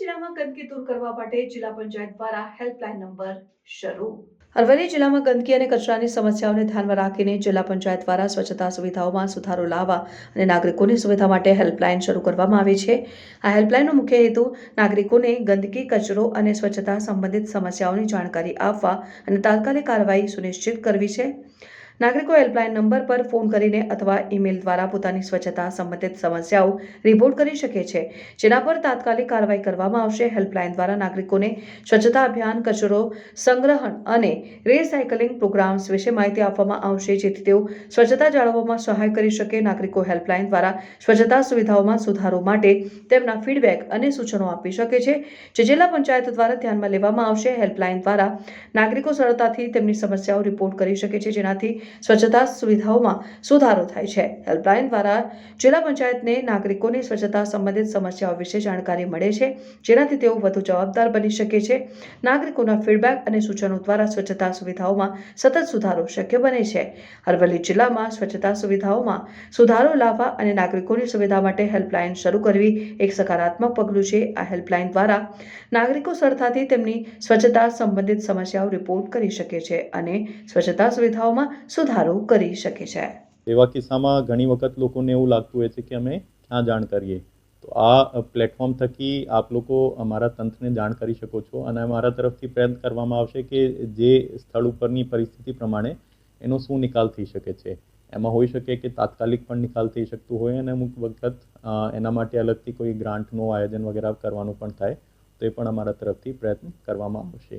જિલ્લામાં ગંદકી દૂર કરવા માટે જિલ્લા પંચાયત દ્વારા હેલ્પલાઇન નંબર શરૂ. અરવલ્લી જિલ્લામાં ગંદકી અને કચરાની સમસ્યાઓને ધ્યાનમાં રાખીને જિલ્લા પંચાયત દ્વારા સ્વચ્છતા સુવિધાઓમાં સુધારો લાવવા અને નાગરિકોની સુવિધા માટે હેલ્પલાઇન શરૂ કરવામાં આવી છે. આ હેલ્પલાઇનનો મુખ્ય હેતુ નાગરિકોને ગંદકી, કચરો અને સ્વચ્છતા સંબંધિત સમસ્યાઓની જાણકારી આપવા અને તાત્કાલિક કાર્યવાહી સુનિશ્ચિત કરવી છે. નાગરિકો હેલ્પલાઇન નંબર પર ફોન કરીને અથવા ઈમેલ દ્વારા પોતાની સ્વચ્છતા સંબંધિત સમસ્યાઓ રિપોર્ટ કરી શકે છે. જેના પર તાત્કાલિક કાર્યવાહી કરવામાં આવશે. હેલ્પલાઇન દ્વારા નાગરિકોને સ્વચ્છતા અભિયાન, કચરો સંગ્રહણ અને રિસાયકલિંગ પ્રોગ્રામ્સ વિશે માહિતી આપવામાં આવશે, જેથી તેઓ સ્વચ્છતા જાળવવામાં સહાય કરી શકે. નાગરિકો હેલ્પલાઇન દ્વારા સ્વચ્છતા સુવિધાઓમાં સુધારો માટે તેમના ફીડબેક અને સૂચનો આપી શકે છે, જે જિલ્લા પંચાયત દ્વારા ધ્યાનમાં લેવામાં આવશે. હેલ્પલાઇન દ્વારા નાગરિકો સરળતાથી તેમની સમસ્યાઓ રિપોર્ટ કરી શકે છે, જેનાથી સ્વચ્છતા સુવિધાઓમાં સુધારો થાય છે. હેલ્પલાઇન દ્વારા જિલ્લા પંચાયતને નાગરિકોની સ્વચ્છતા સંબંધિત સમસ્યાઓ વિશે જાણકારી મળે છે, જેનાથી તેઓ વધુ જવાબદાર બની શકે છે. નાગરિકોના ફીડબેક અને સૂચનો દ્વારા સ્વચ્છતા સુવિધાઓમાં સતત સુધારો શક્ય બને છે. અરવલ્લી જિલ્લામાં સ્વચ્છતા સુવિધાઓમાં સુધારો લાવવા અને નાગરિકોની સુવિધા માટે હેલ્પલાઇન શરૂ કરવી એક સકારાત્મક પગલું છે. આ હેલ્પલાઇન દ્વારા નાગરિકો સરળતાથી તેમની સ્વચ્છતા સંબંધિત સમસ્યાઓ રિપોર્ટ કરી શકે છે અને સ્વચ્છતા સુવિધાઓમાં સુધારો કરી શકે છે. એવા કિસ્સામાં ઘણી વખત લોકોને એવું લાગતું હોય છે કે અમે ક્યાં જાણ કરીએ. તો આ પ્લેટફોર્મ થકી આપ લોકો અમારા તંત્રને જાણ કરી શકો છો અને અમારા તરફથી પ્રયત્ન કરવામાં આવશે કે જે સ્થળ ઉપરની પરિસ્થિતિ પ્રમાણે એનો શું નિકાલ થઈ શકે છે. એમાં હોઈ શકે કે તાત્કાલિક પણ નિકાલ થઈ શકતું હોય અને અમુક વખત એના માટે અલગથી કોઈ ગ્રાન્ટનું આયોજન વગેરે કરવાનું પણ થાય, તો એ પણ અમારા તરફથી પ્રયત્ન કરવામાં આવશે.